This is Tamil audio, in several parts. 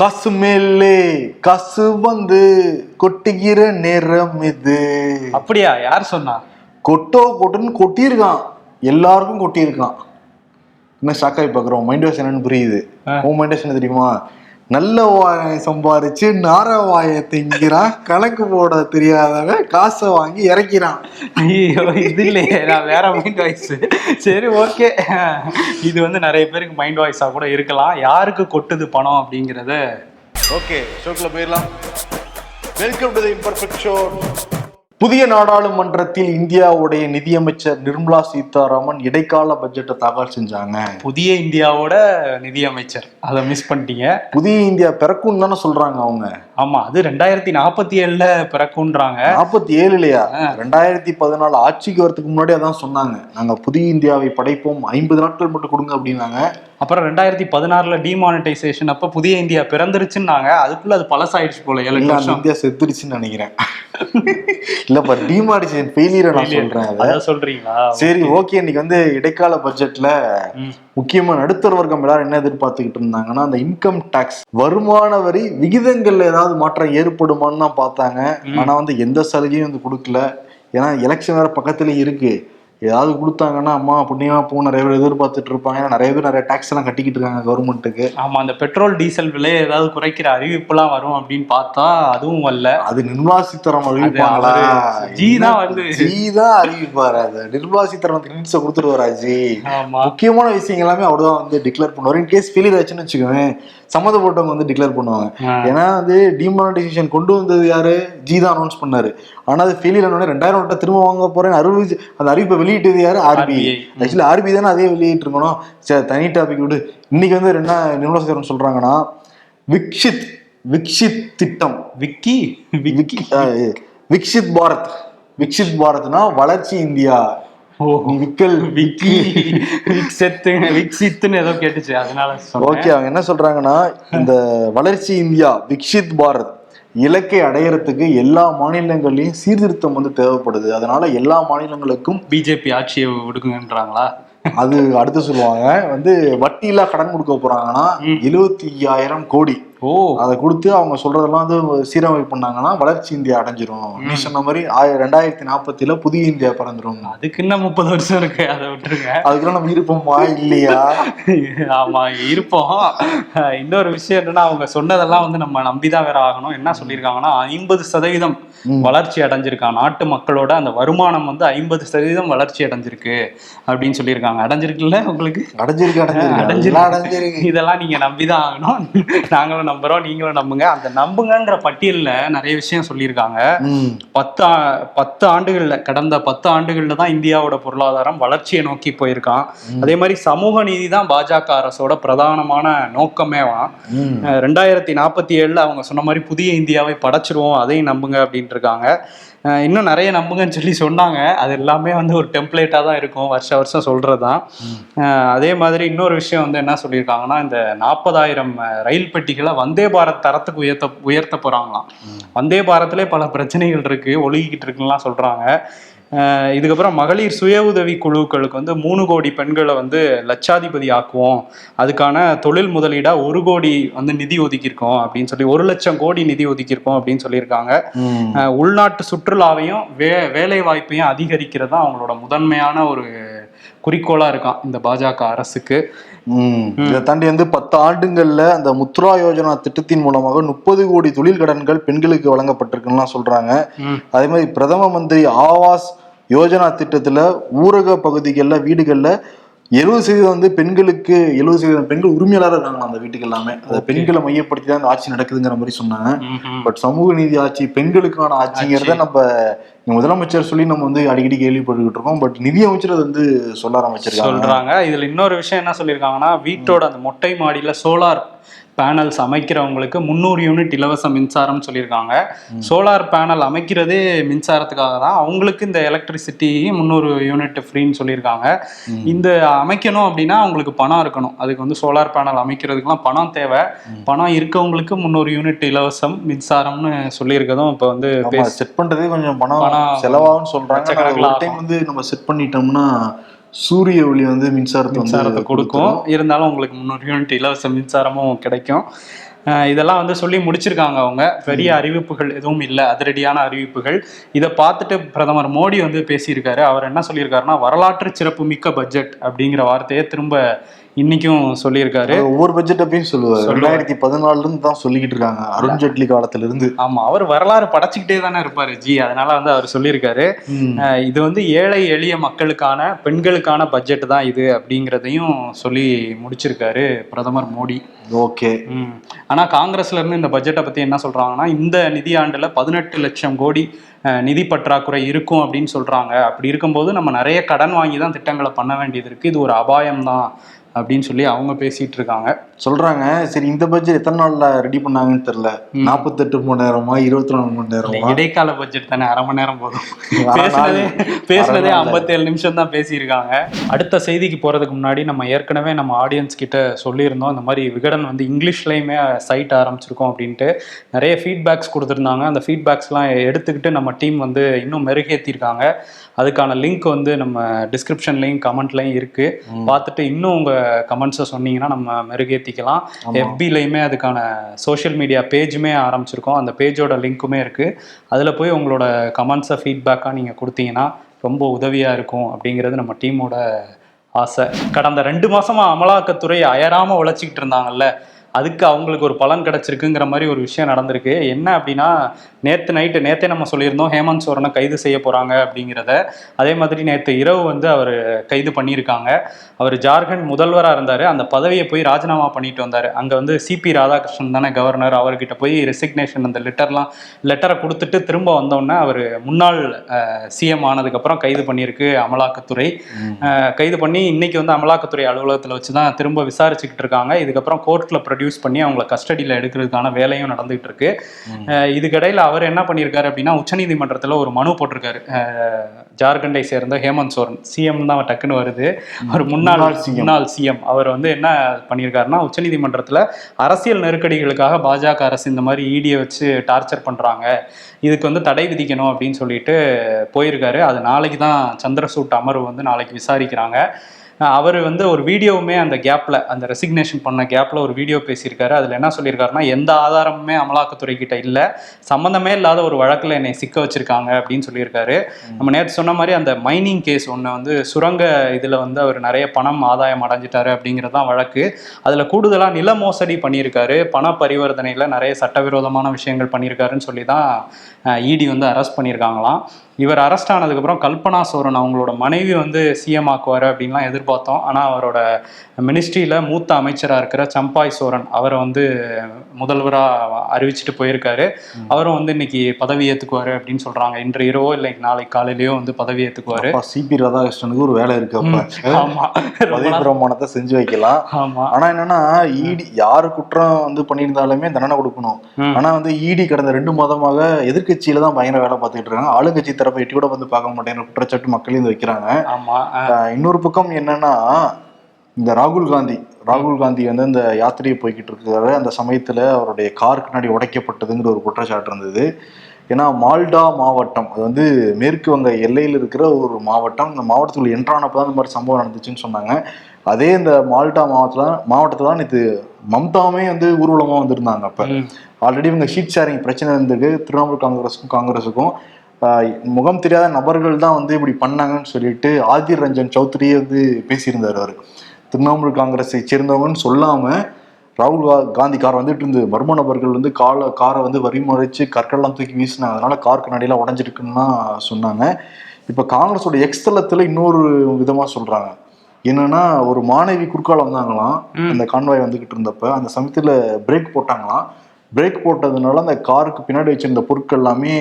காசு மேலே காசு வந்து கொட்டுகிற நேரம் இது. அப்படியா? யார் சொன்னா? கொட்டோ கொட்டுன்னு கொட்டியிருக்கான். எல்லாருக்கும் கொட்டியிருக்கான். என்ன ஷாக் ஆகி பார்க்குறோம். மைண்ட் வாஷ் என்னன்னு புரியுது. உன் மைண்ட் வாஷ் என்ன தெரியுமா? நல்ல வாயை சம்பாரிச்சு நார வாயை திங்கிறான். கணக்கு போட தெரியாதவன் காசை வாங்கி இறக்கிறான். ஐயோ இது இல்லையே. நான் வேற மைண்ட் வாய்ஸ் சரி ஓகே இது வந்து நிறைய பேருக்கு மைண்ட் வாய்ஸா கூட இருக்கலாம். யாருக்கு கொட்டுது பணம் அப்படிங்கறத? ஓகே ஷோக்குள்ள போயிடலாம். Welcome to the imperfect show புதிய நாடாளுமன்றத்தில் இந்தியாவுடைய நிதியமைச்சர் நிர்மலா சீதாராமன் இடைக்கால பட்ஜெட்டை தாக்கல் செஞ்சாங்க. புதிய இந்தியாவோட நிதியமைச்சர். அதை மிஸ் பண்ணிட்டீங்க. புதிய இந்தியா பிறக்கும் தானே சொல்றாங்க அவங்க. ஆமா அது ரெண்டாயிரத்தி நாற்பத்தி ஏழுல பிறக்குன்றாங்க நாற்பத்தி ஏழுலயா? ரெண்டாயிரத்தி பதினாலு ஆட்சிக்கு வரதுக்கு முன்னாடி அதான் சொன்னாங்க. நாங்க புதிய இந்தியாவை படைப்போம் ஐம்பது நாட்கள் மட்டும் கொடுங்க அப்படின்னாங்க. அப்புறம் ரெண்டாயிரத்தி பதினாறுல டிமானிட்டைசேஷன் அப்ப புதிய இந்தியா பிறந்துருச்சுன்னாங்க. அதுக்குள்ள அது பழசாயிடுச்சு போல ஏழு வருஷம். இந்தியா செத்துருச்சுன்னு நினைக்கிறேன். இல்லப்பா டிமார்டிசேஷன் ஃபெயிலியரை நான் சொல்றேன் அதை. அதான் சொல்றீங்களா? சரி ஓகே இன்னைக்கு வந்து இடைக்கால பட்ஜெட்ல. முக்கியமா நடுத்தர வர்க்கம் எல்லாரும் என்ன எதிர்பார்த்துக்கிட்டு இருந்தாங்கன்னா அந்த இன்கம் டாக்ஸ் வருமான வரி விகிதங்கள்ல ஏதாவது மாற்றம் ஏற்படுமான்னு தான் பார்த்தாங்க. ஆனா வந்து எந்த சலுகையும் வந்து கொடுக்கல. ஏன்னா எலெக்ஷன் வேற பக்கத்துல இருக்கு. ஏதாவது கொடுத்தாங்கன்னா அம்மா புண்ணியமா போ நிறைய பேர் எதிர்பார்த்துட்டு இருப்பாங்க. ஏன்னா நிறைய பேர் நிறைய டாக்ஸ் எல்லாம் கட்டிக்கிட்டு இருக்காங்க கவர்மெண்ட்டுக்கு ஆமா அந்த பெட்ரோல் டீசல் விலை ஏதாவது குறைக்கிற அறிவிப்புலாம் வரும் அப்படின்னு பார்த்தா அதுவும் வரல. அது நிர்மலா சீதாராமன் அறிவிப்பாங்களா? ஜி தான் வந்து. ஜி தான் அறிவிப்பாரு அது. நிர்மலா சீதாராமன் கிரெடிட்ஸை கொடுத்துருவாரா ஜி ஆமா. முக்கியமான விஷயங்கள் எல்லாமே அவர்தான் வந்து டிக்ளேர் பண்ணுவார். இன் கேஸ் ஃபெயிலியர் ஆச்சுன்னு வச்சுக்கோங்க சம்மந்தப்பட்டவங்க வந்து டிக்ளேர் பண்ணுவாங்க. ஏன்னா வந்து டிமானிட்டைசேஷன் கொண்டு வந்தது யாரு? ஜி தான் அனௌன்ஸ் பண்ணாரு. ஆனா அது ஃபெயிலியர் ஆனோட ரெண்டாயிரம் நோட்டை திரும்ப வாங்க போறேன் அறிவிச்சு அந்த அறிவிப்பை வெளியிட்டது யாரு? ஆர்பிஐ. ஆக்சுவலி ஆர்பிஐ தானே அதே வெளியிட்டு இருக்கணும் சரி தனி டாபிக் விடு. இன்னைக்கு வந்து என்ன நிர்மலா சீதாராமன் சொல்றாங்கன்னா விக்ஷித் விக்ஷித் திட்டம். விக்கி? விக்கி. விக்ஷித் பாரத். விக்ஷித் பாரத்னா வளர்ச்சி இந்தியா. நீ விக்கல் விக்கி விக்ஸெத்து விக்ஸித்துன்னு ஏதோ கேட்டுச்சு. அதனால ஓகே அவங்க என்ன சொல்றாங்கன்னா இந்த வளர்ச்சி இந்தியா விக்ஷித் பாரத் இலக்கை அடையறதுக்கு எல்லா மாநிலங்கள்லயும் சீர்திருத்தம் வந்து தேவைப்படுது. அதனால எல்லா மாநிலங்களுக்கும் பிஜேபி ஆட்சியை விடுக்குங்கன்றாங்களா அது அடுத்து சொல்லுவாங்க. வந்து வட்டியில்லா கடன் கொடுக்க போறாங்கன்னா எழுபத்தி ஐயாயிரம் கோடி. ஓ. அதை கொடுத்து அவங்க சொல்றதெல்லாம் வந்து சீரமைப்பு பண்ணாங்கன்னா வளர்ச்சி இந்தியா அடைஞ்சிரும். நீ சொன்ன மாதிரி ஆய- ரெண்டாயிரத்தி நாற்பத்தில புதிய இந்தியா பிறந்துரும். அதுக்கு இன்னும் முப்பது வருஷம் இருக்கு. அதை விட்டுருங்க. அதுக்குள்ள நம்ம இருப்போமா? இல்லையா? ஆமா இருப்போம். இன்னொரு விஷயம் என்னன்னா அவங்க சொன்னதெல்லாம் வந்து நம்ம நம்பிதான் வேற ஆகணும். என்ன சொல்லியிருக்காங்கன்னா ஐம்பது சதவீதம் வளர்ச்சி அடைஞ்சிருக்கான் நாட்டு மக்களோட அந்த வருமானம் வந்து ஐம்பது சதவீதம் வளர்ச்சி அடைஞ்சிருக்கு அப்படின்னு சொல்லியிருக்காங்க. அடைஞ்சிருக்குல்ல உங்களுக்கு? அடைஞ்சிருக்கு அடைஞ்சிருக்கு. இதெல்லாம் நீங்க நம்பிதான் ஆகணும். நாங்களும் நம்புறோம் நீங்களும் நம்புங்க. அந்த நம்புங்கன்ற பட்டியல்ல நிறைய விஷயம் சொல்லியிருக்காங்க. பத்து பத்து ஆண்டுகள்ல கடந்த பத்து ஆண்டுகள்ல தான் இந்தியாவோட பொருளாதாரம் வளர்ச்சியை நோக்கி போயிருக்கான். அதே மாதிரி சமூக நீதி தான் பாஜக அரசோட பிரதானமான நோக்கமேவாம் ம். அஹ் ரெண்டாயிரத்தி நாற்பத்தி ஏழுல அவங்க சொன்ன மாதிரி புதிய இந்தியாவை படைச்சிருவோம் அதையும் நம்புங்க அப்படின்ட்டு இருக்காங்க. இன்னும் நிறைய நம்புங்கன்னு சொல்லி சொன்னாங்க. அது எல்லாமே வந்து ஒரு டெம்ப்ளேட்டாக தான் இருக்கும். வருஷ வருஷம் சொல்கிறது தான் அதே மாதிரி இன்னொரு விஷயம் வந்து என்ன சொல்லியிருக்காங்கன்னா இந்த நாற்பதாயிரம் ரயில் பெட்டிகளை வந்தே பாரத் தரத்துக்கு உயர்த்த உயர்த்த போகிறாங்களாம் வந்தே பாரத்லேயே பல பிரச்சனைகள் இருக்குது ஒழுகிக்கிட்டு இருக்குலாம் சொல்கிறாங்க இதுக்கப்புறம் மகளிர் சுய உதவி குழுக்களுக்கு வந்து மூணு கோடி பெண்களை வந்து லட்சாதிபதி ஆக்குவோம். அதுக்கான தொழில் முதலீடா ஒரு கோடி வந்து நிதி ஒதுக்கியிருக்கோம் அப்படின்னு சொல்லி ஒரு லட்சம் கோடி நிதி ஒதுக்கியிருக்கோம் அப்படின்னு சொல்லியிருக்காங்க. உள்நாட்டு சுற்றுலாவையும் வே வேலை வாய்ப்பையும் அதிகரிக்கிறது தான் அவங்களோட முதன்மையான ஒரு குறிக்கோளா இருக்கான் இந்த பாஜக அரசுக்கு. இதை தாண்டி வந்து பத்து ஆண்டுகள்ல அந்த முத்ரா யோஜனா திட்டத்தின் மூலமாக முப்பது கோடி தொழில் கடன்கள் பெண்களுக்கு வழங்கப்பட்டிருக்குன்னு சொல்றாங்க. அதே மாதிரி பிரதம மந்திரி ஆவாஸ் யோஜனா திட்டத்துல ஊரக பகுதிகள்ல வீடுகள்ல எழுபது சதவீதம் வந்து பெண்களுக்கு எழுபது சதவீதம் பெண்கள் உரிமையாளராக இருக்காங்க அந்த வீட்டுக்கு எல்லாமே. அந்த பெண்களை மையப்படுத்தி தான் அந்த ஆட்சி நடக்குதுங்கிற மாதிரி சொன்னாங்க. பட் சமூக நீதி ஆட்சி பெண்களுக்கான ஆட்சிங்கிறத நம்ம முதலமைச்சர் சொல்லி நம்ம வந்து அடிக்கடி கேள்விப்பட்டுக்கிட்டு இருக்கோம். பட் நிதியமைச்சர் அது வந்து சொல்ல ஆரம்பிச்சிருக்காங்க சொல்றாங்க. இதுல இன்னொரு விஷயம் என்ன சொல்லியிருக்காங்கன்னா வீட்டோட அந்த மொட்டை மாடியில சோலார் பேனல்ஸ் அமைக்கிறவங்களுக்கு முந்நூறு யூனிட் இலவச மின்சாரம் சொல்லியிருக்காங்க. சோலார் பேனல் அமைக்கிறதே மின்சாரத்துக்காக தான் அவங்களுக்கு இந்த எலக்ட்ரிசிட்டி முந்நூறு யூனிட் ஃப்ரீன்னு சொல்லியிருக்காங்க. இந்த அமைக்கணும் அப்படின்னா அவங்களுக்கு பணம் இருக்கணும். அதுக்கு வந்து சோலார் பேனல் அமைக்கிறதுக்குலாம் பணம் தேவை. பணம் இருக்கவங்களுக்கு முந்நூறு யூனிட் இலவசம் மின்சாரம்னு சொல்லியிருக்கதும் இப்போ வந்து செட் பண்றதே கொஞ்சம் பணம் செலவாகும்னு ஒரு டைம் வந்து நம்ம செட் பண்ணிட்டோம்னா சூரிய ஒளி வந்து மின்சாரத்தை மின்சாரத்தை கொடுக்கும். இருந்தாலும் உங்களுக்கு முந்நூறு யூனிட் இலவச மின்சாரமும் கிடைக்கும். இதெல்லாம் வந்து சொல்லி முடிச்சிருக்காங்க அவங்க. பெரிய அறிவிப்புகள் எதுவும் இல்லை. அதிரடியான அறிவிப்புகள். இதை பார்த்துட்டு பிரதமர் மோடி வந்து பேசியிருக்காரு. அவர் என்ன சொல்லியிருக்காருன்னா வரலாற்று சிறப்புமிக்க பட்ஜெட் அப்படிங்கிற வார்த்தையை திரும்ப இன்னைக்கும் சொல்லியிருக்காரு. ஒவ்வொரு பட்ஜெட் அப்பயும் சொல்லுவாரு. ரெண்டாயிரத்தி பதினாலுல இருந்து தான் சொல்லிக்கிட்டு இருக்காங்க. அருண் ஜேட்லி காலத்துல இருந்து ஆமா அவர் வரலாறு படைச்சுக்கிட்டே தானே இருப்பாரு. ஜி அதனால வந்து அவர் சொல்லியிருக்காரு. இது வந்து ஏழை எளிய மக்களுக்கான பெண்களுக்கான பட்ஜெட் தான் இது அப்படிங்கிறதையும் சொல்லி முடிச்சிருக்காரு பிரதமர் மோடி. ஓகே. ஆனா காங்கிரஸ்ல இருந்து இந்த பட்ஜெட்டை பத்தி என்ன சொல்றாங்கன்னா இந்த நிதியாண்டுல பதினெட்டு லட்சம் கோடி நிதி பற்றாக்குறை இருக்கும் அப்படின்னு சொல்றாங்க. அப்படி இருக்கும்போது நம்ம நிறைய கடன் வாங்கி தான் திட்டங்களை பண்ண வேண்டியது இருக்கு. இது ஒரு அபாயம் தான் அப்படின்னு சொல்லி அவங்க பேசிட்டு இருக்காங்க. சொல்றாங்க. சரி இந்த பட்ஜெட் எத்தனை நாள்ல ரெடி பண்ணாங்கன்னு தெரியல. நாற்பத்தெட்டு மணி நேரமா இருபத்தி நாலு மணி நேரமா? இடைக்கால பட்ஜெட் தானே அரை மணி நேரம் போதும். பேசுனதே பேசுனதே. ஐம்பத்தேழு நிமிஷம் தான் பேசியிருக்காங்க. அடுத்த செய்திக்கு போறதுக்கு முன்னாடி நம்ம ஏற்கனவே நம்ம ஆடியன்ஸ் கிட்ட சொல்லியிருந்தோம். இந்த மாதிரி விகடன் வந்து இங்கிலீஷ்லயுமே சைட் ஆரம்பிச்சிருக்கோம் அப்படின்ட்டு. நிறைய ஃபீட்பேக்ஸ் கொடுத்துருந்தாங்க. அந்த ஃபீட்பேக்ஸ்லாம் எடுத்துக்கிட்டு நம்ம டீம் வந்து இன்னும் மெருகேற்றிருக்காங்க அதுக்கான லிங்க் வந்து நம்ம டிஸ்கிரிப்ஷன்லையும் கமெண்ட்லையும் இருக்கு. ம். பார்த்துட்டு இன்னும் உங்க கமெண்ட்ஸை சொன்னீங்கன்னா நம்ம மெருகேற்றிக்கலாம். எஃபிலையுமே அதுக்கான சோஷியல் மீடியா பேஜுமே ஆரம்பிச்சிருக்கோம். அந்த பேஜோட லிங்க்குமே இருக்குது அதில் போய் உங்களோட கமெண்ட்ஸை ஃபீட்பேக்காக நீங்கள் கொடுத்தீங்கன்னா ரொம்ப உதவியாக இருக்கும் அப்படிங்கிறது நம்ம டீமோட ஆசை. கடந்த ரெண்டு மாசமா அமலாக்கத்துறை அயராமல் உழைச்சிக்கிட்டு இருந்தாங்கல்ல. அதுக்கு அவங்களுக்கு ஒரு பலன் கிடைச்சிருக்குங்கிற மாதிரி ஒரு விஷயம் நடந்திருக்கு. என்ன அப்படின்னா நேற்று நைட்டு நேத்தே நம்ம சொல்லியிருந்தோம் ஹேமந்த் சோரனை கைது செய்ய போகிறாங்க அப்படிங்கிறத. அதே மாதிரி நேற்று இரவு வந்து அவர் கைது பண்ணியிருக்காங்க. அவர் ஜார்க்கண்ட் முதல்வராக இருந்தார். அந்த பதவியை போய் ராஜினாமா பண்ணிட்டு வந்தார். அங்கே வந்து சிபி ராதாகிருஷ்ணன் தானே கவர்னர் அவர்கிட்ட போய் ரெசிக்னேஷன் அந்த லெட்டர்லாம் லெட்டரை கொடுத்துட்டு திரும்ப வந்தோடனே அவர் முன்னாள் சிஎம் ஆனதுக்கப்புறம் கைது பண்ணியிருக்கு அமலாக்கத்துறை. கைது பண்ணி இன்னைக்கு வந்து அமலாக்கத்துறை அலுவலகத்தில் வச்சு தான் திரும்ப விசாரிச்சுக்கிட்டு இருக்காங்க. இதுக்கப்புறம் கோர்ட்டில் ப்ரொடியூஸ் பண்ணி அவங்கள கஸ்டடியில் எடுக்கிறதுக்கான வேலையும் நடந்துகிட்டு இருக்கு இதுக்கிடையில் அவர் என்ன பண்ணியிருக்காரு அப்படின்னா உச்சநீதிமன்றத்தில் ஒரு மனு போட்டிருக்காரு. ஜார்க்கண்டை சேர்ந்த ஹேமந்த் சோரன் சிஎம் தான் டக்குன்னு வருது. அவர் முன்னாள் முன்னாள் சிஎம் அவர் வந்து என்ன பண்ணியிருக்காருன்னா உச்சநீதிமன்றத்தில் அரசியல் நெருக்கடிகளுக்காக பாஜக அரசு இந்த மாதிரி ஈடியை வச்சு டார்ச்சர் பண்ணுறாங்க இதுக்கு வந்து தடை விதிக்கணும் அப்படின்னு சொல்லிட்டு போயிருக்காரு. அது நாளைக்கு தான் சந்திரசூட் அமர்வு வந்து நாளைக்கு விசாரிக்கிறாங்க. அவர் வந்து ஒரு வீடியோவுமே அந்த கேப்பில் அந்த ரெசிக்னேஷன் பண்ண கேப்பில் ஒரு வீடியோ பேசியிருக்காரு. அதில் என்ன சொல்லியிருக்காருன்னா எந்த ஆதாரமுமே அமலாக்கத்துறை கிட்ட இல்லை சம்மந்தமே இல்லாத ஒரு வழக்கில் என்னை சிக்க வச்சிருக்காங்க அப்படின்னு சொல்லியிருக்காரு. நம்ம நேற்று சொன்ன மாதிரி அந்த மைனிங் கேஸ் ஒன்று வந்து சுரங்க இதில் வந்து அவர் நிறைய பணம் ஆதாயம் அடைஞ்சிட்டாரு அப்படிங்கிறது தான் வழக்கு. அதில் கூடுதலாக நில மோசடி பண்ணியிருக்காரு. பண பரிவர்த்தனையில் நிறைய சட்டவிரோதமான விஷயங்கள் பண்ணியிருக்காருன்னு சொல்லி தான் இடி வந்து அரெஸ்ட் பண்ணியிருக்காங்களாம். இவர் அரெஸ்ட் ஆனதுக்கப்புறம் கல்பனா சோரன் அவங்களோட மனைவி வந்து சிஎம் ஆக்குவார் அப்படின்லாம் எதிர்பார்த்தோம். ஆனால் அவரோட மினிஸ்ட்ரியில் மூத்த அமைச்சராக இருக்கிற சம்பாய் சோரன் அவரை வந்து முதல்வராக அறிவிச்சிட்டு போயிருக்காரு. அவரும் வந்து இன்னைக்கு பதவி ஏற்றுக்குவார் அப்படின்னு சொல்கிறாங்க இன்று இரவோ இல்லை நாளைக்கு காலையிலயோ வந்து பதவி ஏற்றுக்குவார் சிபி ராதாகிருஷ்ணனுக்கு ஒரு வேலை இருக்கு அப்ப. ஆமாம் பதவி பிரமாணத்தை செஞ்சு வைக்கலாம். ஆமாம் ஆனா என்னன்னா ஈடி யாரு குற்றம் வந்து பண்ணியிருந்தாலுமே தண்டனை கொடுக்கணும். ம். ஆனா வந்து ஈடி கடந்த ரெண்டு மாதமாக எதிர்க்கட்சியில தான் பயங்கர வேலை பார்த்துட்டு இருக்காங்க. ஆளுங்கட்சி தரப்பை எட்டி கூட வந்து பார்க்க மாட்டேங்கிற குற்றச்சாட்டு மக்கள் இது வைக்கிறாங்க. இன்னொரு பக்கம் என்னன்னா இந்த ராகுல் காந்தி ராகுல் காந்தி வந்து இந்த யாத்திரையை போய்கிட்டு இருக்காரு அந்த சமயத்துல அவருடைய கார் பின்னாடி உடைக்கப்பட்டதுங்கிற ஒரு குற்றச்சாட்டு இருந்தது. ஏன்னா மால்டா மாவட்டம் அது வந்து மேற்கு வங்க எல்லையில் இருக்கிற ஒரு மாவட்டம். இந்த மாவட்டத்துக்குள்ள என்ட்ரானப்போ தான் இந்த மாதிரி சம்பவம் நடந்துச்சுன்னு சொன்னாங்க. அதே இந்த மால்டா மாவட்டத்தில் மாவட்டத்தில் தான் நேற்று மம்தாவுமே வந்து ஊர்வலமாக வந்திருந்தாங்க அப்போ. ஆல்ரெடி இவங்க ஷீட் ஷேரிங் பிரச்சனை இருந்தது திரிணாமுல் காங்கிரஸுக்கும் காங்கிரஸுக்கும் முகம் தெரியாத நபர்கள் தான் வந்து இப்படி பண்ணாங்கன்னு சொல்லிட்டு ஆதிர் ரஞ்சன் சௌத்ரியே வந்து பேசியிருந்தார் அவர். திரிணாமுல் காங்கிரஸை சேர்ந்தவங்கன்னு சொல்லாம ராகுல் காந்தி கார் வந்துட்டு இருந்து மர்ம நபர்கள் வந்து கால காரை வந்து வரிமுறைச்சு கற்கள்லாம் தூக்கி வீசினாங்க அதனால கார் கண்ணாடியெல்லாம் உடஞ்சிருக்குன்னு சொன்னாங்க. இப்போ காங்கிரஸோட எக்ஸ் தளத்துல இன்னொரு விதமா சொல்றாங்க. என்னன்னா ஒரு மாணவி குறுக்கால வந்தாங்களாம். அந்த கான்வாய் வந்துகிட்டு இருந்தப்ப அந்த சமயத்துல பிரேக் போட்டாங்களாம். பிரேக் போட்டதுனால அந்த காருக்கு பின்னாடி வச்சிருந்த பொருட்கள் எல்லாமே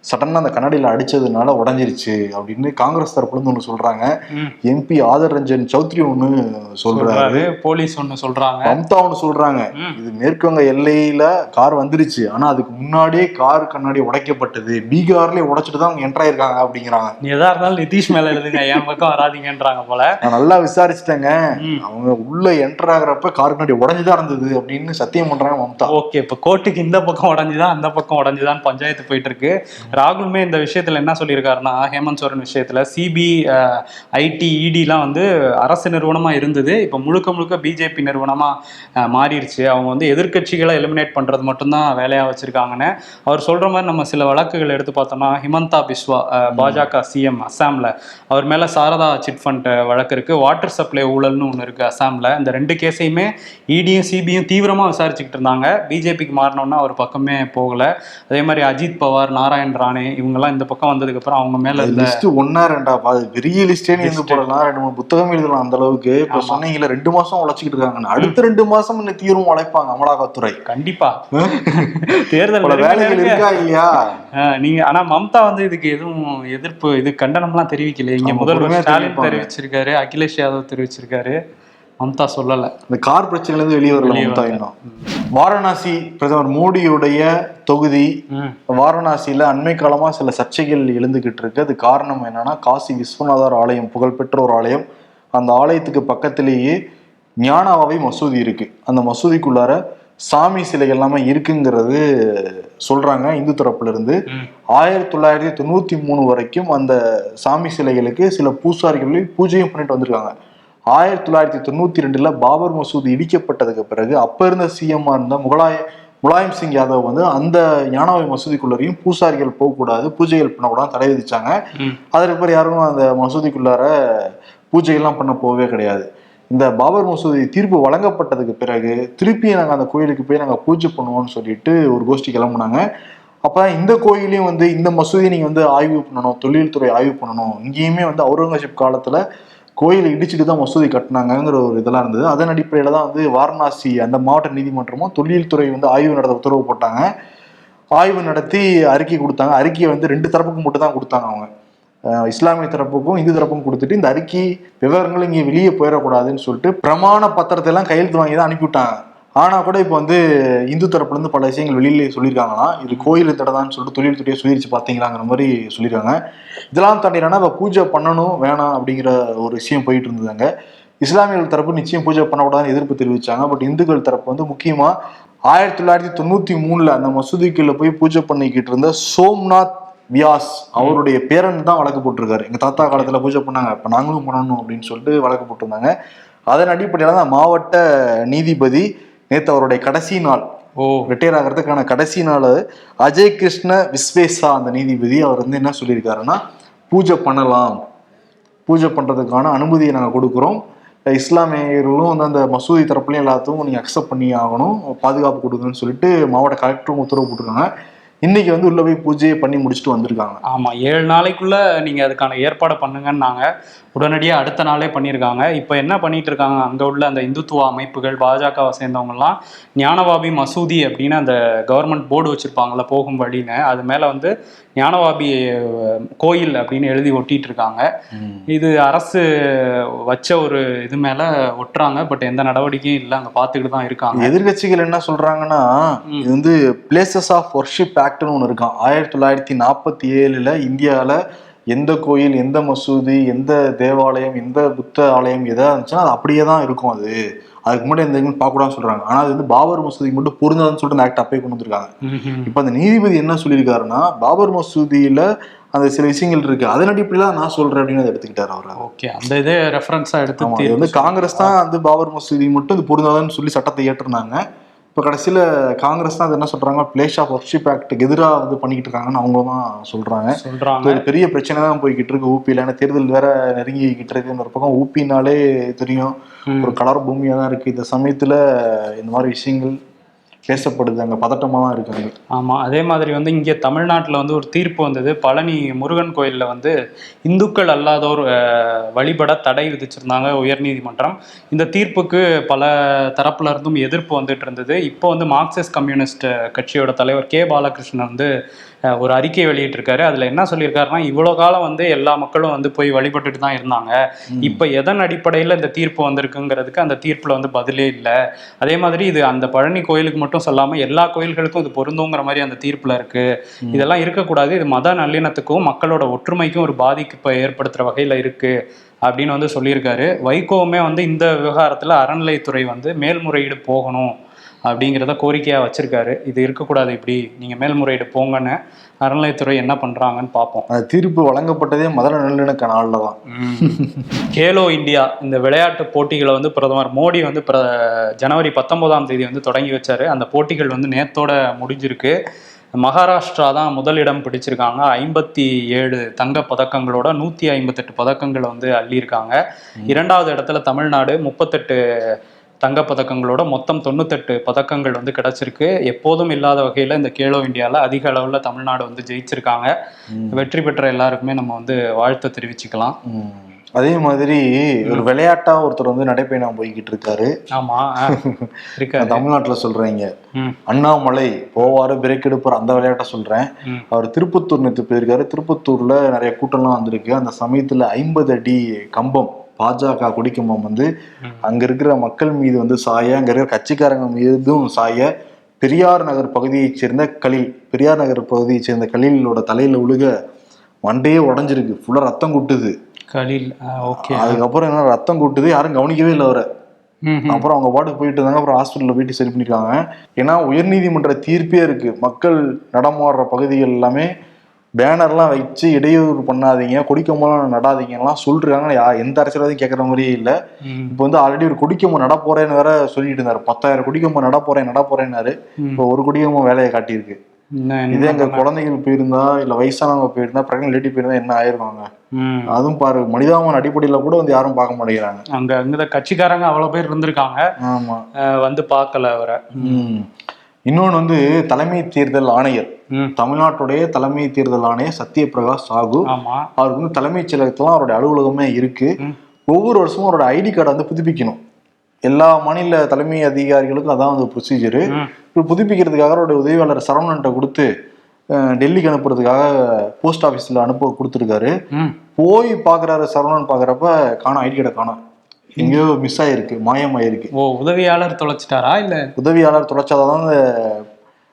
சடனா அந்த கண்ணாடியில அடிச்சதுனால உடஞ்சிருச்சு அப்படின்னு காங்கிரஸ் தரப்புல இருந்து ஒண்ணு சொல்றாங்க. ம். எம்பி ஆதர் ரஞ்சன் சௌத்ரி சொல்றாரு. சொல்றாரு போலீஸ் ஒன்று சொல்றாங்க. மம்தா ஒண்ணு சொல்றாங்க. ம். இது மேற்கு வங்க எல்லையில கார் வந்துருச்சு. ஆனா அதுக்கு முன்னாடியே கார் கண்ணாடி உடைக்கப்பட்டது. பீகார்லயே உடைச்சிட்டு தான் அவங்க என்ட்ரு ஆயிருக்காங்க அப்படிங்கிறாங்க. நீ எதா இருந்தாலும் நிதிஷ் மேல எழுதுங்க. என் பக்கம் வராதீங்கன்றாங்க போல. நான் நல்லா விசாரிச்சுட்டேங்க. அவங்க உள்ள என்டர் ஆகுறப்ப கார் கண்ணாடி உடஞ்சுதான் இருந்தது அப்படின்னு சத்தியம் பண்றாங்க மம்தா. ஓகே இப்போ கோர்ட்டுக்கு இந்த பக்கம் உடஞ்சுதான் அந்த பக்கம் உடஞ்சுதான் பஞ்சாயத்து போயிட்டு இருக்கு. ராகுலுமே இந்த விஷயத்துல என்ன சொல்லியிருக்காருன்னா ஹேமந்த் சோரன் விஷயத்துல சிபி ஐடி இடிலாம் வந்து அரசு நிறுவனமா இருந்தது. இப்போ முழுக்க முழுக்க பிஜேபி நிறுவனமா மாறிடுச்சு அவங்க வந்து எதிர்க்கட்சிகளை எலிமினேட் பண்றது மட்டும்தான் வேலையா வச்சிருக்காங்கன்னு அவர் சொல்ற மாதிரி நம்ம சில வழக்குகள் எடுத்து பார்த்தோம்னா ஹிமந்தா பிஸ்வா பாஜக சிஎம் அஸ்ஸாம்ல அவர் மேல சாரதா சிட் ஃபண்ட் வழக்கு இருக்கு. வாட்டர் சப்ளை ஊழல்னு ஒன்று இருக்கு அஸ்ஸாம்ல இந்த ரெண்டு கேஸையுமே இடியும் சிபியும் தீவிரமா விசாரிச்சுக்கிட்டு இருந்தாங்க. பிஜேபிக்கு மாறினோன்னா அவர் பக்கமே போகல. அதே மாதிரி அஜித் பவார் நாராயண் ராணே இவங்கெல்லாம் இந்த பக்கம் வந்ததுக்கு அப்புறம் அவங்க மேல லிஸ்ட் ஒன்னா ரெண்டா? பா- அது பெரிய லிஸ்டே நீ வந்து போடலாம். ரெண்டு மூணு புத்தகம் எழுதலாம் அந்த அளவுக்கு. இப்ப சொன்னீங்கல்ல ரெண்டு மாசம் உழைச்சிக்கிட்டு இருக்காங்க அடுத்த ரெண்டு மாசம் இன்னும் தீவிரம் உழைப்பாங்க அமலாக்கத்துறை. கண்டிப்பா. தேர்தல் வேலைகள் இருக்கா. இல்லையா? நீங்க ஆனா மம்தா வந்து இதுக்கு எதுவும் எதிர்ப்பு இது கண்டனம்லாம் தெரிவிக்கல இங்க முதல்வர் ஸ்டாலின். தெரிவிச்சிருக்காரு அகிலேஷ் யாதவ் தெரிவிச்சிருக்காரு. மம்தா சொல்லல. இந்த கார் பிரச்சனையில இருந்து வெளியே வரல மம்தா. இன்னும். வாரணாசி பிரதமர் மோடியுடைய தொகுதி வாரணாசியில அண்மை காலமா சில சர்ச்சைகள் எழுந்துகிட்டு இருக்கு. அது காரணம் என்னன்னா காசி விஸ்வநாதர் ஆலயம் புகழ்பெற்ற ஒரு ஆலயம். அந்த ஆலயத்துக்கு பக்கத்திலேயே ஞானாவை மசூதி இருக்கு. அந்த மசூதிக்குள்ளார சாமி சிலைகள் எல்லாமே இருக்குங்கிறது சொல்றாங்க இந்து தரப்புல இருந்து. ஆயிரத்தி தொள்ளாயிரத்தி தொண்ணூத்தி மூணு வரைக்கும் அந்த சாமி சிலைகளுக்கு சில பூசாரிகள் பூஜையும் பண்ணிட்டு வந்திருக்காங்க. ஆயிரத்தி தொள்ளாயிரத்தி தொண்ணூத்தி ரெண்டுல பாபர் மசூதி இடிக்கப்பட்டதுக்கு பிறகு அப்ப இருந்த சிஎம்ஆ இருந்த முகலாய முலாயம் சிங் யாதவ் வந்து அந்த ஞானாவை மசூதிக்குள்ளரையும் பூசாரிகள் போகக்கூடாது பூஜைகள் பண்ணக்கூடாது தடை விதிச்சாங்க. அதற்கு பிறகு யாரும் அந்த மசூதிக்குள்ளார பூஜைகள்லாம் பண்ண போகவே கிடையாது. இந்த பாபர் மசூதி தீர்ப்பு வழங்கப்பட்டதுக்கு பிறகு திருப்பி நாங்கள் அந்த கோயிலுக்கு போய் நாங்கள் பூஜை பண்ணுவோம்னு சொல்லிட்டு ஒரு கோஷ்டி கிளம்புனாங்க. அப்பதான் இந்த கோயிலையும் வந்து இந்த மசூதியை நீங்க வந்து ஆய்வு பண்ணணும் தொழில்துறை ஆய்வு பண்ணணும். இங்கேயுமே வந்து அவுரங்கசீப் காலத்துல கோயிலை இடிச்சுட்டு தான் மசூதி கட்டினாங்கங்கிற ஒரு இதெல்லாம் இருந்தது. அதன் அடிப்படையில் தான் வந்து வாரணாசி அந்த மாவட்ட நீதிமன்றமும் தொழில்துறை வந்து ஆய்வு நடத்த உத்தரவு போட்டாங்க. ஆய்வு நடத்தி அறிக்கை கொடுத்தாங்க. அறிக்கையை வந்து ரெண்டு தரப்புக்கும் மட்டும் தான் கொடுத்தாங்க அவங்க. இஸ்லாமிய தரப்புக்கும் இந்து தரப்புக்கும் கொடுத்துட்டு இந்த அறிக்கை விவரங்கள் இங்கே வெளியே போயிடக்கூடாதுன்னு சொல்லிட்டு பிரமாண பத்திரத்தை எல்லாம் கையெழுத்து வாங்கி தான் அனுப்பிவிட்டாங்க. ஆனால் கூட இப்போ வந்து இந்து தரப்புலேருந்து பல விஷயங்கள் வெளியிலே சொல்லியிருக்காங்கன்னா இது கோயில் தடதான்னு சொல்லிட்டு தொழில்துறையை சுயரிச்சு பார்த்தீங்களாங்கிற மாதிரி சொல்லியிருக்காங்க. இதெல்லாம் தாண்டி என்னன்னா இப்போ பூஜை பண்ணணும் வேணாம் அப்படிங்கிற ஒரு விஷயம் போயிட்டு இருந்ததுங்க. இஸ்லாமியர்கள் தரப்பு நிச்சயம் பூஜை பண்ணக்கூடாதுன்னு எதிர்ப்பு தெரிவிச்சாங்க. பட் இந்துக்கள் தரப்பு வந்து முக்கியமாக ஆயிரத்தி தொள்ளாயிரத்தி தொண்ணூத்தி மூணுல அந்த மசூதிக்குள்ள போய் பூஜை பண்ணிக்கிட்டு இருந்த சோம்நாத் வியாஸ் அவருடைய பேரன் தான் வழக்கு போட்டிருக்காரு. எங்க தாத்தா காலத்துல பூஜை பண்ணாங்க. இப்ப நாங்களும் பண்ணணும் அப்படின்னு சொல்லிட்டு வழக்கு போட்டிருந்தாங்க. அதன் அடிப்படையில தான் மாவட்ட நீதிபதி நேத்து அவருடைய கடைசி நாள். ஓ. ரிட்டையர் ஆகிறதுக்கான கடைசி நாள் அஜய் கிருஷ்ண விஸ்வேசா அந்த நீதிபதி அவர் வந்து என்ன சொல்லியிருக்காருன்னா பூஜை பண்ணலாம். பூஜை பண்றதுக்கான அனுமதியை நாங்கள் கொடுக்குறோம். இஸ்லாமியர்களும் வந்து அந்த மசூதி தரப்புலையும் எல்லாத்துக்கும் நீங்க அக்செப்ட் பண்ணி ஆகணும். பாதுகாப்பு கொடுங்கன்னு சொல்லிட்டு மாவட்ட கலெக்டரும் உத்தரவு போட்டிருக்காங்க. இன்னைக்கு வந்து உள்ள போய் பூஜையை பண்ணி முடிச்சுட்டு வந்திருக்காங்க. ஆமா ஏழு நாளைக்குள்ள நீங்க அதுக்கான ஏற்பாடு பண்ணுங்கன்னாங்க உடனடியா அடுத்த நாளே பண்ணியிருக்காங்க இப்போ என்ன பண்ணிட்டு இருக்காங்க? அங்க உள்ள அந்த இந்துத்துவ அமைப்புகள் பாஜகவை சேர்ந்தவங்க எல்லாம் ஞானவாபி மசூதி அப்படின்னு அந்த கவர்மெண்ட் போர்டு வச்சிருப்பாங்கல்ல போகும் வழின்னு அது மேல வந்து ஞானவாபி கோயில் அப்படின்னு எழுதி ஒட்டிட்டு இருக்காங்க. இது அரசு வச்ச ஒரு இது மேல ஒட்டுறாங்க பட் எந்த நடவடிக்கையும் இல்லை அங்க பார்த்துக்கிட்டு தான் இருக்காங்க. எதிர்கட்சிகள் என்ன சொல்றாங்கன்னா. இது வந்து பிளேசஸ் ஆஃப் ஒர்ஷிப் ஆக்ட்னு ஒன்று இருக்கான். ஆயிரத்தி தொள்ளாயிரத்தி நாற்பத்தி ஏழுல இந்தியாவில் எந்த கோயில் எந்த மசூதி எந்த தேவாலயம் எந்த புத்த ஆலயம் எதா இருந்துச்சுன்னா அது அப்படியே தான் இருக்கும் அது. அதுக்கு முன்னாடி எந்த பார்க்கக்கூடாதுன்னு சொல்றாங்க. ஆனா அது வந்து பாபர் மசூதிக்கு மட்டும் பொருந்தாதுன்னு சொல்லிட்டு அந்த ஆக்ட் அப்பயே கொண்டு வந்திருக்காங்க. இப்போ அந்த நீதிபதி என்ன சொல்லியிருக்காருன்னா பாபர் மசூதியில அந்த சில விஷயங்கள் இருக்கு. அதன் அடிப்படையில நான் சொல்றேன் அப்படின்னு அதை எடுத்துக்கிட்டாரு அவர். ஓகே. அந்த இதே ரெஃபரன்ஸா எடுத்து வந்து காங்கிரஸ் தான் வந்து பாபர் மசூதி மட்டும் இது பொருந்தாதுன்னு சொல்லி சட்டத்தை ஏற்றுனாங்க இப்போ கடைசியில காங்கிரஸ் தான் அது என்ன சொல்றாங்க? பிளேஸ் ஆஃப் ஒர்ஷிப் ஆக்டுக்கு எதிராக வந்து பண்ணிக்கிட்டு இருக்காங்கன்னு அவங்க தான் சொல்றாங்க. இது ஒரு பெரிய பிரச்சனை தான் போய்கிட்டு இருக்கு ஊபியில ஏன்னா தேர்தல் வேற நெருங்கிக்கிட்டு இருக்கு இன்னொரு பக்கம் ஊப்பினாலே தெரியும். ஒரு கலர் பூமியா தான் இருக்கு. இந்த சமயத்துல இந்த மாதிரி விஷயங்கள் பேசப்படுது அங்கே பதட்டமாக தான் இருக்காங்க ஆமாம் அதே மாதிரி வந்து இங்கே தமிழ்நாட்டில் வந்து ஒரு தீர்ப்பு வந்தது. பழனி முருகன் கோயிலில் வந்து இந்துக்கள் அல்லாதோர் வழிபட தடை விதிச்சிருந்தாங்க உயர்நீதிமன்றம். இந்த தீர்ப்புக்கு பல தரப்புல இருந்தும் எதிர்ப்பு வந்துட்டு இருந்தது. இப்போ வந்து மார்க்சிஸ்ட் கம்யூனிஸ்ட் கட்சியோட தலைவர் கே. பாலகிருஷ்ணன் வந்து ஒரு அறிக்கை வெளியிட்டிருக்காரு. அதுல என்ன சொல்லியிருக்காருன்னா இவ்வளோ காலம் வந்து எல்லா மக்களும் வந்து போய் வழிபட்டுட்டு தான் இருந்தாங்க. இப்போ எதன் அடிப்படையில் இந்த தீர்ப்பு வந்திருக்குங்கிறதுக்கு அந்த தீர்ப்புல வந்து பதிலே இல்லை. அதே மாதிரி இது அந்த பழனி கோயிலுக்கு மட்டும் சொல்லாம எல்லா கோயில்களுக்கும் இது பொருந்துங்கிற மாதிரி அந்த தீர்ப்புல இருக்கு. இதெல்லாம் இருக்கக்கூடாது. இது மத நல்லிணத்துக்கும் மக்களோட ஒற்றுமைக்கும் ஒரு பாதிப்பு ஏற்படுத்துற வகையில இருக்கு அப்படின்னு வந்து சொல்லியிருக்காரு. வைகோவுமே வந்து இந்த விவகாரத்துல அறநிலைத்துறை வந்து மேல்முறையீடு போகணும். அப்படிங்கிறத கோரிக்கையாக வச்சிருக்காரு. இது இருக்கக்கூடாது இப்படி. நீங்கள் மேல்முறையீடு போங்கன்னு அறநிலையத்துறை என்ன பண்ணுறாங்கன்னு பார்ப்போம் அந்த தீர்ப்பு வழங்கப்பட்டதே மதுரை நல்லிணக்க நாளில் தான். கேலோ இந்தியா இந்த விளையாட்டு போட்டிகளை வந்து பிரதமர் மோடி வந்து பிர ஜனவரி பத்தொன்பதாம் தேதி வந்து தொடங்கி வச்சாரு. அந்த போட்டிகள் வந்து நேத்தோட முடிஞ்சிருக்கு. மகாராஷ்டிரா தான் முதலிடம் பிடிச்சிருக்காங்க. ஐம்பத்தி ஏழு தங்க பதக்கங்களோட நூற்றி ஐம்பத்தெட்டு பதக்கங்களை வந்து அள்ளியிருக்காங்க. இரண்டாவது இடத்துல தமிழ்நாடு முப்பத்தெட்டு தங்க பதக்கங்களோட மொத்தம் தொண்ணூத்தெட்டு பதக்கங்கள் வந்து கிடைச்சிருக்கு. எப்போதும் இல்லாத வகையில் இந்த கேலோ இந்தியாவில் அதிக அளவில் தமிழ்நாடு வந்து ஜெயிச்சிருக்காங்க. வெற்றி பெற்ற எல்லாருக்குமே நம்ம வந்து வாழ்த்து தெரிவிச்சுக்கலாம். அதே மாதிரி ஒரு விளையாட்டா ஒருத்தர் வந்து நடைப்பயணம் போய்கிட்டு இருக்காரு. ஆமா தமிழ்நாட்டுல சொல்றீங்க. அண்ணாமலை போவாரு பிரேக் எடுப்பார் அந்த விளையாட்டை சொல்றேன். அவர் திருப்பத்தூர் நேற்று போயிருக்காரு. திருப்பத்தூர்ல நிறைய கூட்டம்லாம் வந்திருக்கு. அந்த சமயத்துல ஐம்பது அடி கம்பம். பாஜக கொடிக்கம்பம் வந்து அங்க இருக்கிற மக்கள் மீது வந்து சாய அங்க இருக்கிற கட்சிக்காரங்க மீதும் சாய பெரியார் நகர் பகுதியைச் சேர்ந்த கலில் பெரியார் நகர் பகுதியைச் சேர்ந்த கலிலோட தலையில உழுக மண்டையே உடஞ்சிருக்கு. ஃபுல்லா ரத்தம் கொட்டுது. கலீல் ஓகே அதுக்கப்புறம் என்ன ரத்தம் கொட்டுது. யாரும் கவனிக்கவே இல்லை அவரை. அப்புறம் அவங்க பாட்டுக்கு போயிட்டு இருந்தாங்க. அப்புறம் ஹாஸ்பிட்டலில் போயிட்டு சரி பண்ணிருக்காங்க ஏன்னா உயர்நீதிமன்ற தீர்ப்பே இருக்கு. மக்கள் நடமாடுற பகுதிகள் எல்லாமே பேனர்லாம் வச்சு இடையூறு பண்ணாதீங்க கொடிக்கம்பெல்லாம் நடாதீங்கலாம் சொல்றாங்க யா எந்த அரசியல்வாதியும் கேட்குற மாதிரியே இல்லை. இப்போ வந்து ஆல்ரெடி ஒரு கொடிக்கம்பம் நட போறேன்னு வேற சொல்லிட்டு இருந்தாரு. பத்தாயிரம் கொடிக்கம்பம் நட போறேன் நட போறேன்னாரு. இப்போ ஒரு கொடிக்கம்பம் வேலையை காட்டியிருக்கு. இதே அங்க குழந்தைகள் போயிருந்தா இல்ல வயசானவங்க போயிருந்தா பிரெக்னென்ட் லேடி போயிருந்தா என்ன ஆயிருவாங்க? அதுவும் பாரு மனிதாமன் அடிப்படையில கூட வந்து யாரும் பார்க்க மாட்டேங்கிறாங்க. அங்க அங்க கட்சிக்காரங்க அவ்வளவு பேர் இருந்திருக்காங்க. ஆமா. வந்து பார்க்கல அவரை. ம். இன்னொன்னு வந்து தலைமை தேர்தல் ஆணையர். தமிழ்நாட்டுடைய தலைமை தேர்தல் ஆணையர் சத்யபிரகாஷ் சாகு அவருக்கு வந்து தலைமைச் செயலகத்துல அவருடைய அலுவலகமே இருக்கு. ஒவ்வொரு வருஷமும் அவரோட ஐடி கார்டை வந்து புதுப்பிக்கணும் எல்லா மாநில தலைமை அதிகாரிகளுக்கும் அதான் வந்து ப்ரொசீஜரு. இப்போ புதுப்பிக்கிறதுக்காக அவருடைய உதவியாளர் சரவணன்ட்ட கொடுத்து டெல்லிக்கு அனுப்புறதுக்காக போஸ்ட் ஆஃபீஸில் அனுப்ப கொடுத்துருக்காரு. போய் பார்க்குறாரு சரவணன் பார்க்குறப்ப காணோம் ஐடி கார்டை காணோம் எங்கேயோ மிஸ் ஆயிருக்கு மாயமாயிருக்கு. ஓ உதவியாளர் தொலைச்சிட்டாரா இல்ல? உதவியாளர் தொலைச்சாதான்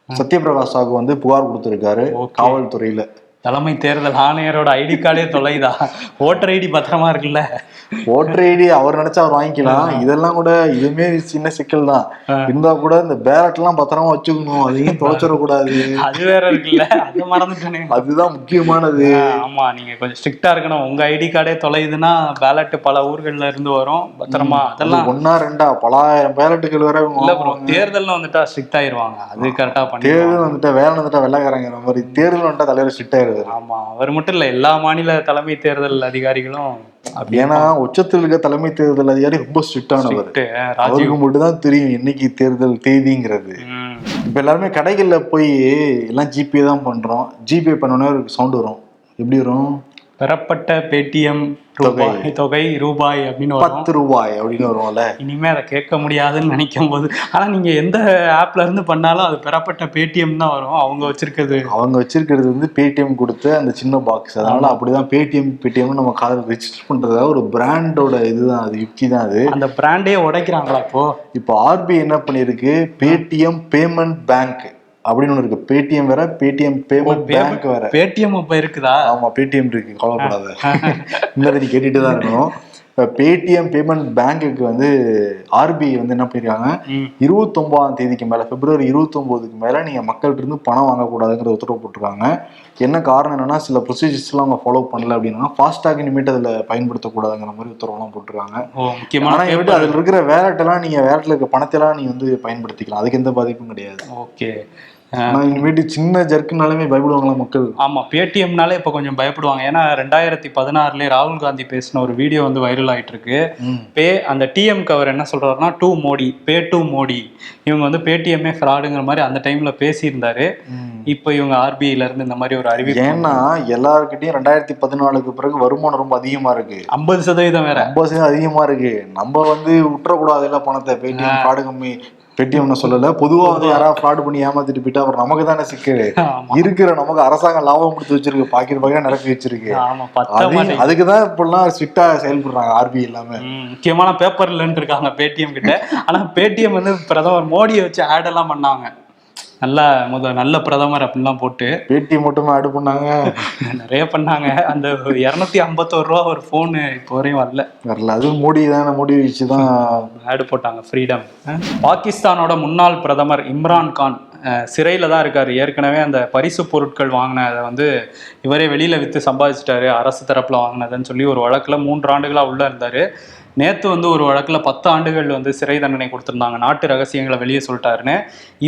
சத்யபிரகாஷ் சாகு வந்து புகார் கொடுத்திருக்காரு. காவல்துறையில. தலைமை தேர்தல் ஆணையரோட ஐடி கார்டே தொலைதா? ஓட்டர் ஐடி பத்திரமா இருக்குல்ல? ஓட்டர் ஐடி அவர் நினைச்சா அவர் வாங்கிக்கலாம். இதெல்லாம் கூட இதுவுமே சின்ன சிக்கல் தான். இருந்தா கூட இந்த பேலட் எல்லாம் பத்திரமா வச்சுக்கணும். அதையும் தொலைச்சிடக்கூடாது. அது வேற இருக்குல்ல. அது மறந்துட்டேனே. அதுதான் முக்கியமானது. ஆமா. நீங்க கொஞ்சம் ஸ்ட்ரிக்டா இருக்கணும். உங்க ஐடி கார்டே தொலையுதுன்னா பேலட் பல ஊர்கள்ல இருந்து வரும். பத்திரமா. அதெல்லாம் ஒன்னா ரெண்டா? பலாயிரம் பேலட்டுகள் வரை. தேர்தல்னு வந்துட்டா ஸ்ட்ரிக்ட் ஆயிருவாங்க. அது கரெக்டா பண்ணி தேர்தல் வந்துட்டா வேலை வந்துட்டா வெள்ளக்காரங்கிற மாதிரி. தேர்தல் வந்துட்டா தலைவர் ஸ்ட்ரிக்ட் ஆயிருது ஆமா அவர் மட்டும் இல்ல எல்லா மாநில தலைமை தேர்தல் அதிகாரிகளும் ஏன்னா உச்சத்தில் இருக்க தலைமை தேர்தல் அதிகாரி ரொம்ப ஸ்ட்ரிக்டானவர் அவருக்கு மட்டும் தான் தெரியும் என்னைக்கு தேர்தல் தேதிங்கிறது. இப்ப எல்லாருமே கடைகள்ல போய் எல்லாம் ஜிபே தான் பண்றோம். ஜிபே பண்ணோன்னே ஒரு சவுண்ட் வரும். எப்படி வரும்? பெறப்பட்ட பேடிஎம் ரூபாய் தொகை ரூபாய் அப்படின்னு பத்து ரூபாய் அப்படின்னு வரும்ல? இனிமே அதை கேட்க முடியாதுன்னு நினைக்கும் போது ஆனா நீங்க எந்த ஆப்ல இருந்து பண்ணாலும் அது பெறப்பட்ட பேடிஎம் தான் வரும். அவங்க வச்சிருக்கிறது. அவங்க வச்சிருக்கிறது வந்து பேடிஎம் கொடுத்த அந்த சின்ன பாக்ஸ் அதனால அப்படிதான் பேடிஎம் பேடிஎம் நம்ம காதில் ரெஜிஸ்டர் பண்றதா ஒரு பிராண்டோட இதுதான் அது யுக்தி தான் அது. அந்த பிராண்டே உடைக்கிறாங்களா இப்போ? இப்போ ஆர்பிஐ என்ன பண்ணிருக்கு பேடிஎம் பேமெண்ட் பேங்க். அப்படின்னு ஒன்று இருக்கு. பேடிஎம் வேற பேடிஎம் பேமெண்ட் பேங்க் வேற. பேடிஎம் இப்ப இருக்குதா? ஆமா பேடிஎம் இருக்கு. கவலைப்படாத. இந்த நீ கேட்டுட்டு தான் இருக்கணும். இப்போ பேடிஎம் பேமெண்ட் பேங்க்குக்கு வந்து ஆர்பிஐ வந்து என்ன பண்ணிருக்காங்க? ம். இருபத்தொன்பதாம் தேதிக்கு மேல பிப்ரவரி இருபத்தொன்பதுக்கு மேல நீங்க மக்கள்கிட்ட இருந்து பணம் வாங்கக்கூடாதுங்கிற உத்தரவு போட்டிருக்காங்க. என்ன காரணம் என்னன்னா சில ப்ரொசீஜர்ஸ்லாம் அவங்க ஃபாலோ பண்ணல அப்படின்னா ஃபாஸ்டாக் இனிமேட்டு அதில் பயன்படுத்தக்கூடாதுங்கிற மாதிரி உத்தரவுலாம் போட்டிருக்காங்க. ஓ முக்கியமான ஆனா எப்படி அதில் இருக்கிற வேலட் எல்லாம் நீங்க வேலட்ல இருக்க பணத்தெல்லாம் நீ வந்து பயன்படுத்திக்கலாம். அதுக்கு எந்த பாதிப்பும் கிடையாது. ஓகே. இனிமேட்டு சின்ன ஜர்க்குனாலுமே பயப்படுவாங்களா மக்கள்? ஆமா பேடிஎம்னாலே இப்ப கொஞ்சம் பயப்படுவாங்க. ஏன்னா ரெண்டாயிரத்தி பதினாறுல ராகுல் காந்தி பேசின ஒரு வீடியோ வந்து வைரல் ஆயிட்டு இருக்கு. பே அந்த டிஎம் கவர் என்ன சொல்றாருன்னா to Modi pay to Modi இவங்க வந்து பேடிஎம்ஏ ஃப்ராடுங்கிற மாதிரி அந்த டைம்ல பேசியிருந்தாரு. இப்போ இவங்க ஆர்பிஐல இருந்து இந்த மாதிரி ஒரு அறிவிப்பு ஏன்னா எல்லாருக்கிட்டையும் ரெண்டாயிரத்தி பதினாலுக்கு பிறகு வருமானம் ரொம்ப அதிகமா இருக்கு. ஐம்பது சதவீதம் வேற. ஐம்பது சதவீதம் அதிகமா இருக்கு. நம்ம வந்து விட்டுறக்கூடாது இல்ல பணத்தை. பேடிஎம் ஃப்ராடு கம்மி. பேடிஎம்னு சொல்லல. பொதுவா வந்து யாராவது ஃப்ராடு பண்ணி ஏமாத்திட்டு போயிட்டா அப்புறம் நமக்கு தானே சிக்கல் இருக்கிற நமக்கு அரசாங்கம் லாபம் கொடுத்து வச்சிருக்கு. பாக்கெட் பாக்கெட் நிரப்பி வச்சிருக்கு. அதுக்குதான் இப்பெல்லாம் ஸ்ட்ரிக்டா செயல்படுறாங்க ஆர்பிஐ எல்லாமே. ம், முக்கியமான பேப்பர் இல்லைன்னு இருக்காங்க பேடிஎம் கிட்ட. ஆனா பேடிஎம் வந்து பிரதமர் மோடியை வச்சு ஆட் எல்லாம் பண்ணாங்க. நல்லா முத நல்ல பிரதமர் அப்படின்லாம் போட்டு பேட்டி மட்டுமே ஆடு பண்ணாங்க. நிறைய பண்ணாங்க. அந்த இரநூத்தி ஐம்பத்தோரு ரூபா ஒரு ஃபோனு இப்போ வரையும் வரல. வரல. அதுவும் மோடி தானே மோடி வச்சு தான் ஆடு போட்டாங்க ஃப்ரீடம் பாகிஸ்தானோட முன்னாள் பிரதமர் இம்ரான் கான் சிறையில் தான் இருக்காரு. ஏற்கனவே அந்த பரிசு பொருட்கள் வாங்கினதை வந்து இவரே வெளியில் விற்று சம்பாதிச்சிட்டாரு அரசு தரப்பில் வாங்கினதுன்னு சொல்லி ஒரு வழக்கில் மூன்று ஆண்டுகளாக உள்ளே இருந்தார். நேற்று வந்து ஒரு வழக்கில் பத்து ஆண்டுகள் வந்து சிறை தண்டனை கொடுத்துருந்தாங்க. நாட்டு ரகசியங்களை வெளியே சொல்லிட்டாருன்னு.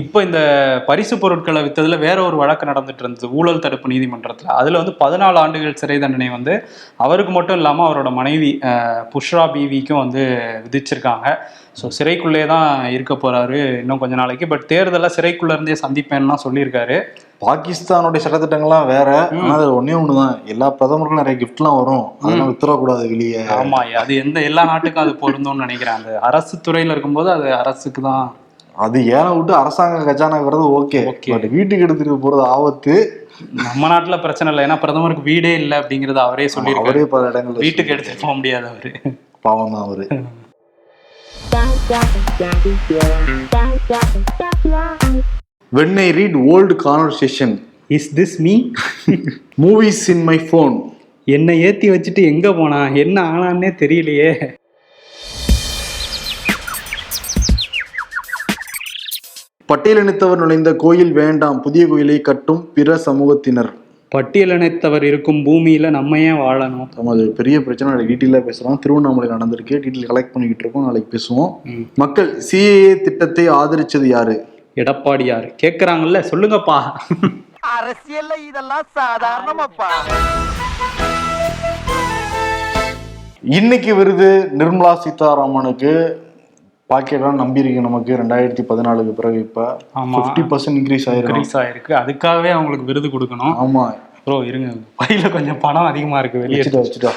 இப்போ இந்த பரிசு பொருட்களை விற்றதில் வேற ஒரு வழக்கு நடந்துட்டு இருந்தது. ஊழல் தடுப்பு நீதிமன்றத்தில். அதில் வந்து பதினாலு ஆண்டுகள் சிறை தண்டனை வந்து அவருக்கு மட்டும் இல்லாமல் அவரோட மனைவி புஷ்ரா பீவிக்கும் வந்து விதிச்சிருக்காங்க. ஸோ சிறைக்குள்ளே தான் இருக்க போகிறாரு இன்னும் கொஞ்ச நாளைக்கு. பட் தேர்தலில் சிறைக்குள்ளே இருந்தே சந்திப்பேன்னா சொல்லியிருக்காரு. பாகிஸ்தானுடைய சட்டத்திட்டங்கள்லாம் வேற ஆனா அது ஒண்ணே ஒண்ணுதான். எல்லா பிரதமருக்கும் நிறைய கிஃப்ட்லாம் வரும். அதெல்லாம் வித்துறக்கூடாது வெளியே. ஆமா அது எந்த எல்லா நாட்டுக்கும் அது பொருந்தும்னு நினைக்கிறேன். அந்த அரசு துறையில இருக்கும்போது அது அரசுக்கு தான் அது ஏன விட்டு அரசாங்க கஜானா வர்றது ஓகே. பட் வீட்டுக்கு எடுத்துட்டு போறது ஆபத்து. நம்ம நாட்டுல பிரச்சனை இல்லை. ஏன்னா பிரதமருக்கு வீடே இல்லை அப்படிங்கறத அவரே சொல்லியிருக்காரு. அவரே பல இடங்கள்ல வீட்டுக்கு எடுத்துட்டு போக முடியாது அவரு. பாவம் தான் அவரு. When I read old conversation is this me movies in my phone என்னை ஏத்தி வச்சுட்டு எங்க போனா? என்ன ஆனான்னே தெரியலையே. பட்டியலினத்தவர் நுழைந்த கோயில் வேண்டாம் புதிய கோயிலை கட்டும் பிற சமூகத்தினர். பட்டியலினத்தவர் இருக்கும் பூமியில நம்ம ஏன் வாழணும்? நம்ம அது பெரிய பிரச்சனை. நாளைக்கு டீட்டெயிலாக பேசுகிறோம் திருவண்ணாமலை நடந்திருக்கு. டீட்டெயில் கலெக்ட் பண்ணிக்கிட்டு இருக்கோம். நாளைக்கு பேசுவோம். மக்கள் சிஏஏ திட்டத்தை ஆதரிச்சது யாரு? எடப்பாடியார். கேக்குறாங்கல்ல சொல்லுங்கப்பா. அரசியல்ல இதெல்லாம் சாதாரணமாப்பா. இன்னைக்கு விருது நிர்மலா சீதாராமனுக்கு பாக்கெட்லாம் நம்பியிருக்கு நமக்கு ரெண்டாயிரத்தி பதினாலுக்கு பிறகு இப்ப. ஃபிஃப்டி பர்சன்ட் இன்க்ரீஸ் ஆயிரும். இன்க்ரீஸ் ஆயிருக்கு. அதுக்காகவே அவங்களுக்கு விருது கொடுக்கணும். ஆமா. ப்ரோ இருங்க. பையில கொஞ்சம் பணம் அதிகமா இருக்கு. வெளியே வச்சுட்டா.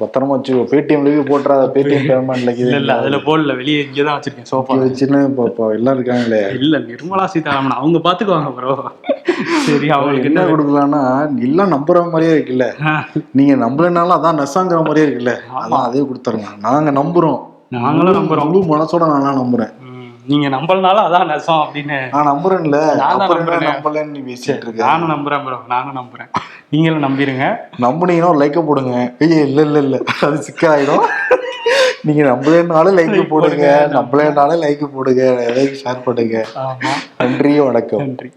பத்திரமா வச்சுக்கோ பேடிஎம்ல போட்டுறாத பேடிஎம் பேமெண்ட்ல இல்ல இல்ல அதுல போடல வெளியே இங்கதான் வச்சிருக்கேன் சோஃபா வச்சுன்னு இப்போ எல்லாம் இருக்காங்களே. இல்ல நிர்மலா சீதாராமன் அவங்க பாத்துக்குவாங்க ப்ரோ சரி அவங்களுக்கு என்ன கொடுக்கலாம்னா எல்லாம் நம்புற மாதிரியே இருக்குல்ல. நீங்க நம்பலனாலும் அதான் நெசாங்கிற மாதிரியே இருக்குல்ல. அதான் அதே கொடுத்துருங்க நாங்க நம்புறோம். நாங்களும் நம்புறோம். மனசோட நான் நம்புறேன். நீங்க நம்பலனாலும் அதான் நெசம் அப்படின்னு நான் நம்புறேன்ல. நான் தான் நம்புறேன். நம்பலன்னு நீ பேசிட்டு இருக்க? நானும் நம்புறேன் ப்ரோ நானும் நம்புறேன். நீங்களும் நம்பிருங்க. நம்புனீங்கன்னா ஒரு லைக்க போடுங்க. ஐயே இல்ல இல்ல இல்ல. அது சிக்காயிடும். நீங்க நம்பலனாலும் லைக் போடுங்க. நம்பலனாலும் லைக் போடுங்க. ஷேர் பண்ணுங்க. ஆமா. நன்றி வணக்கம். நன்றி.